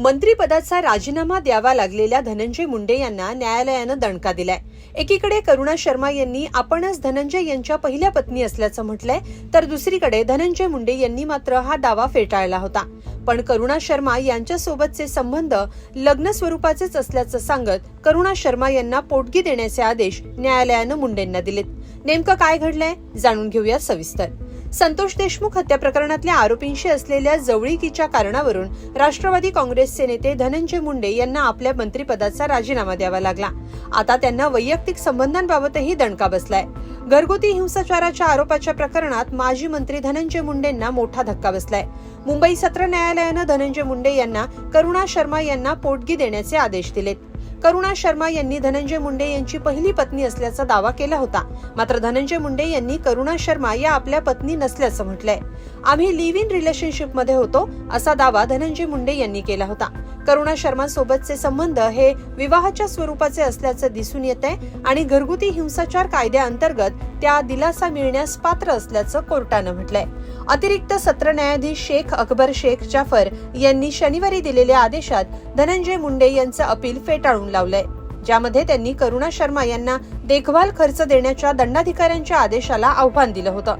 मंत्रीपदाचा राजीनामा द्यावा लागलेल्या धनंजय मुंडे यांना न्यायालयानं दणका दिलाय. एकीकडे करुणा शर्मा यांनी आपणच धनंजय यांच्या पहिल्या पत्नी असल्याचं म्हटलंय तर दुसरीकडे धनंजय मुंडे यांनी मात्र हा दावा फेटाळला होता. पण करुणा शर्मा यांच्यासोबतचे संबंध लग्न स्वरूपाचेच असल्याचं सांगत करुणा शर्मा यांना पोटगी देण्याचे आदेश न्यायालयानं मुंडेंना दिलेत. नेमकं काय घडलंय जाणून घेऊया सविस्तर. संतोष देशमुख हत्या प्रकरणातल्या आरोपींशी असलेल्या जवळीकीच्या कारणावरून राष्ट्रवादी काँग्रेसचे नेते धनंजय मुंडे यांना आपल्या मंत्रिपदाचा राजीनामा द्यावा लागला. आता त्यांना वैयक्तिक संबंधांबाबतही दणका बसलाय. घरगुती हिंसाचाराच्या आरोपाच्या प्रकरणात माजी मंत्री धनंजय मुंडेंना मोठा धक्का बसलाय. मुंबई सत्र न्यायालयानं धनंजय मुंडे यांना करुणा शर्मा यांना पोटगी देण्याचे आदेश दिलेत. करुणा शर्मा यांनी धनंजय मुंडे यांची पहिली पत्नी असल्याचा दावा केला होता. मात्र धनंजय मुंडे यांनी करुणा शर्मा या आपल्या पत्नी नसल्याचं म्हटलंय. आम्ही लिव्ह इन रिलेशनशिपमध्ये होतो असा दावा धनंजय मुंडे यांनी केला होता. करुणा शर्मा सोबतचे संबंध हे विवाहाच्या स्वरूपाचे असल्याचं दिसून येत आहे आणि घरगुती हिंसाचार कायद्याअंतर्गत त्या दिलासा मिळण्यास पात्र असल्याचं कोर्टानं म्हटलंय. अतिरिक्त सत्र न्यायाधीश शेख अकबर शेख जाफर यांनी शनिवारी दिलेल्या आदेशात धनंजय मुंडे यांचं अपील फेटाळून लावलंय ज्यामध्ये त्यांनी करुणा शर्मा यांना देखभाल खर्च देण्याच्या दंडाधिकाऱ्यांच्या आदेशाला आव्हान दिलं होतं.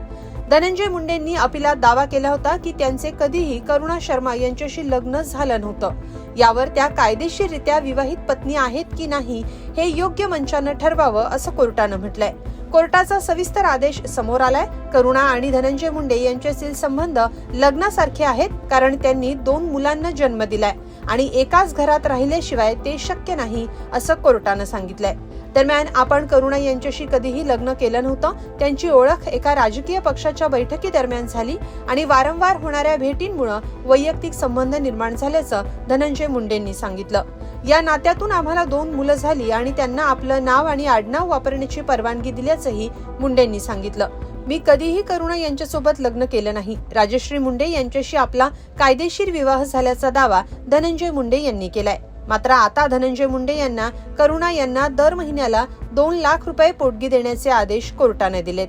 धनंजय मुंडेंनी अपिलात दावा केला होता की त्यांचे कधीही करुणा शर्मा यांच्याशी लग्न झालं नव्हतं. यावर त्या कायदेशीररित्या विवाहित पत्नी आहेत की नाही हे योग्य मंचानं ठरवावं असं कोर्टानं म्हटलंय. कोर्टाचा सविस्तर आदेश समोर आलाय. करुणा आणि धनंजय मुंडे यांच्यातील संबंध लग्नासारखे आहेत कारण त्यांनी दोन मुलांना जन्म दिलाय आणि एकाच घरात राहिल्याशिवाय ते शक्य नाही असं कोर्टानं सांगितलंय. दरम्यान आपण करुणा यांच्याशी कधीही लग्न केलं नव्हतं. त्यांची ओळख एका राजकीय पक्षाच्या बैठकी दरम्यान झाली आणि वारंवार होणाऱ्या भेटींमुळे वैयक्तिक संबंध निर्माण झाल्याचं धनंजय मुंडेंनी सांगितलं. या नात्यातून आम्हाला दोन मुलं झाली आणि त्यांना आपलं नाव आणि आडनाव वापरण्याची परवानगी दिल्याचंही मुंडेंनी सांगितलं. मी कधीही करुणा यांच्यासोबत लग्न केलं नाही. राजश्री मुंडे यांच्याशी आपला कायदेशीर विवाह झाल्याचा दावा धनंजय मुंडे यांनी केलाय. मात्र आता धनंजय मुंडे यांना करुणा यांना दर महिन्याला दोन लाख रुपये पोटगी देण्याचे आदेश कोर्टाने दिलेत.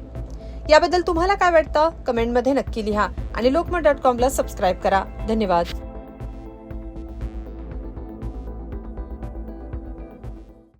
याबद्दल तुम्हाला काय वाटतं? कमेंटमध्ये नक्की लिहा आणि लोकमत डॉट कॉमला सबस्क्राईब करा. धन्यवाद.